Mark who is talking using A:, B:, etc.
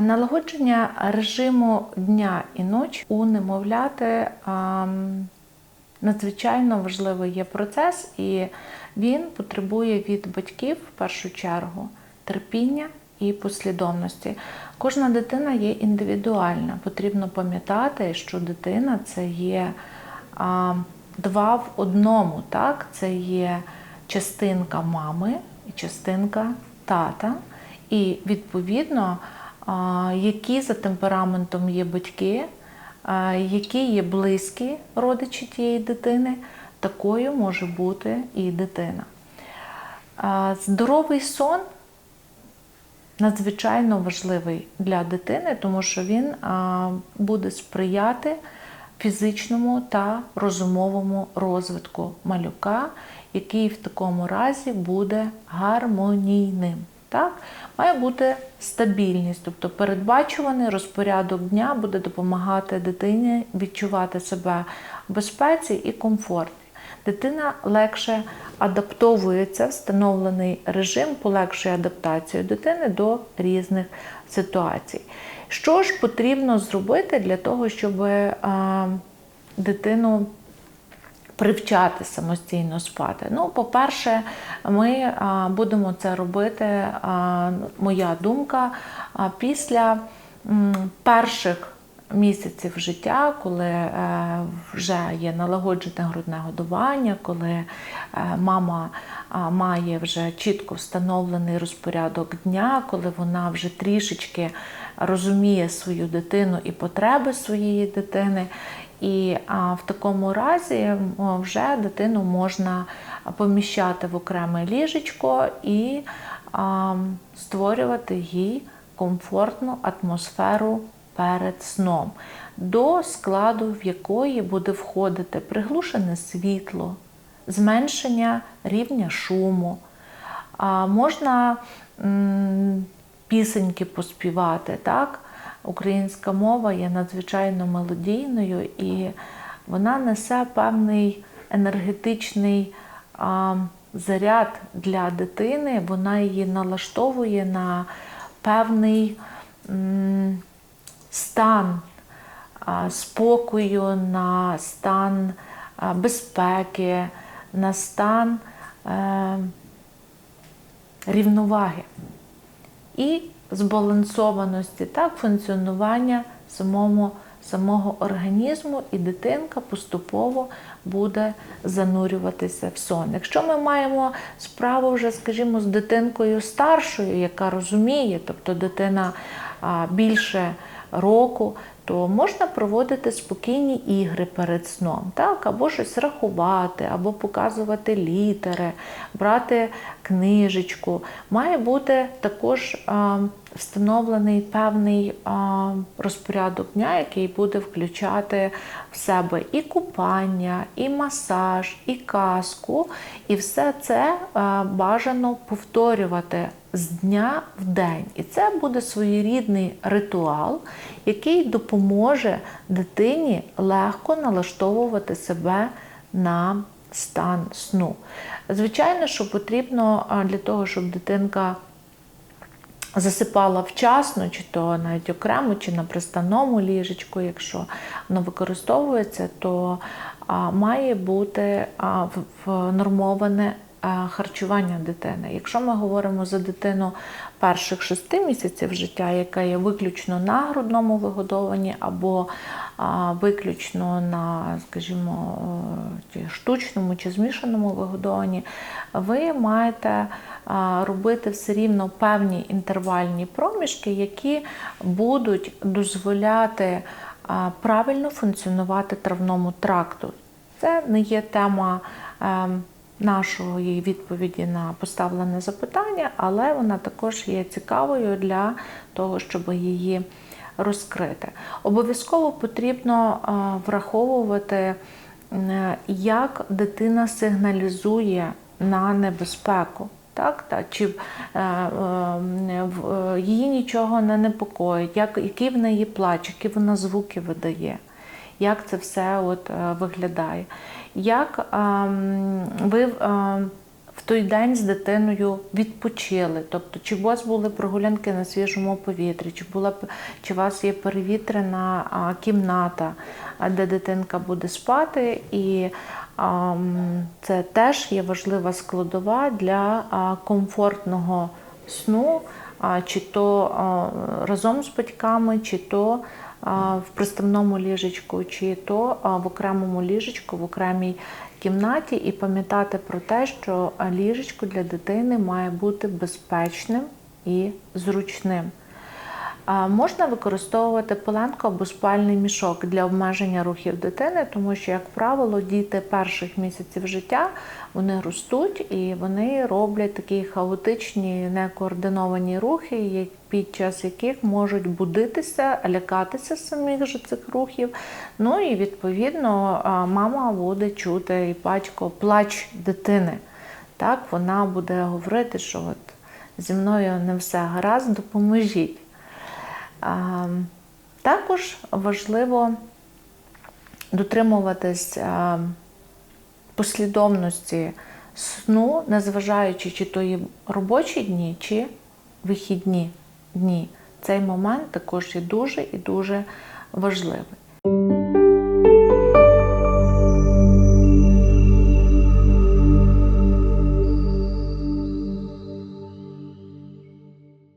A: Налагодження режиму дня і ночі у немовляти надзвичайно важливий є процес, і він потребує від батьків в першу чергу терпіння і послідовності. Кожна дитина є індивідуальна. Потрібно пам'ятати, що дитина це є два в одному. Так? Це є частинка мами і частинка тата. І відповідно, які за темпераментом є батьки, які є близькі родичі тієї дитини, такою може бути і дитина. Здоровий сон надзвичайно важливий для дитини, тому що він буде сприяти фізичному та розумовому розвитку малюка, який в такому разі буде гармонійним. Так? Має бути стабільність, тобто передбачуваний розпорядок дня буде допомагати дитині відчувати себе в безпеці і комфорті. Дитина легше адаптовується, встановлений режим полегшує адаптацію дитини до різних ситуацій. Що ж потрібно зробити для того, щоб е, дитину привчати самостійно спати? Ну, по-перше, ми будемо це робити, моя думка, після перших місяців життя, коли е, вже є налагоджене грудне годування, коли е, мама має вже чітко встановлений розпорядок дня, коли вона вже трішечки розуміє свою дитину і потреби своєї дитини. І а, в такому разі вже дитину можна поміщати в окреме ліжечко і а, створювати їй комфортну атмосферу перед сном, до складу, в якої буде входити приглушене світло, зменшення рівня шуму. А можна м, пісеньки поспівати. так? Українська мова є надзвичайно мелодійною і вона несе певний енергетичний заряд для дитини, вона її налаштовує на певний стан спокою, на стан безпеки, на стан е, рівноваги. І збалансованості, так, функціонування самому, самого організму, і дитинка поступово буде занурюватися в сон. Якщо ми маємо справу вже, скажімо, з дитинкою старшою, яка розуміє, тобто дитина більше року, то можна проводити спокійні ігри перед сном, так? або щось рахувати, або показувати літери, брати книжечку. Має бути також а, встановлений певний а, розпорядок дня, який буде включати в себе і купання, і масаж, і казку. І все це а, бажано повторювати з дня в день. І це буде своєрідний ритуал, який допоможе дитині легко налаштовувати себе на стан сну. Звичайно, що потрібно для того, щоб дитинка засипала вчасно, чи то навіть окремо, чи на пристаному ліжечку, якщо воно використовується, то має бути внормоване харчування дитини. Якщо ми говоримо за дитину перших шести місяців життя, яка є виключно на грудному вигодованні або виключно на, скажімо, е, штучному чи змішаному вигодованні, ви маєте робити все рівно певні інтервальні проміжки, які будуть дозволяти правильно функціонувати травному тракту. Це не є тема ем, нашої відповіді на поставлене запитання, але вона також є цікавою для того, щоб її розкрити. Обов'язково потрібно е, враховувати, е, як дитина сигналізує на небезпеку. Так, та, чи е, е, е, її нічого не непокоїть, як, який в неї плач, які вона звуки видає як це все от, е, виглядає. Як ем, ви ем, в той день з дитиною відпочили. Тобто, чи у вас були прогулянки на свіжому повітрі, чи була чи у вас є перевітрена кімната, де дитинка буде спати, і а, це теж є важлива складова для комфортного сну, а, чи то а, разом з батьками, чи то в приставному ліжечку, чи то в окремому ліжечку, в окремій кімнаті, і пам'ятати про те, що ліжечко для дитини має бути безпечним і зручним. Можна використовувати пеленку або спальний мішок для обмеження рухів дитини, тому що, як правило, діти перших місяців життя вони ростуть і вони роблять такі хаотичні, некоординовані рухи, під час яких можуть будитися, лякатися самих же цих рухів. Ну і відповідно мама буде чути і батько плач дитини. Так, вона буде говорити, що от зі мною не все гаразд, допоможіть. Також важливо дотримуватись послідовності сну, незважаючи, чи то є робочі дні, чи вихідні дні. Цей момент також є дуже і дуже важливий.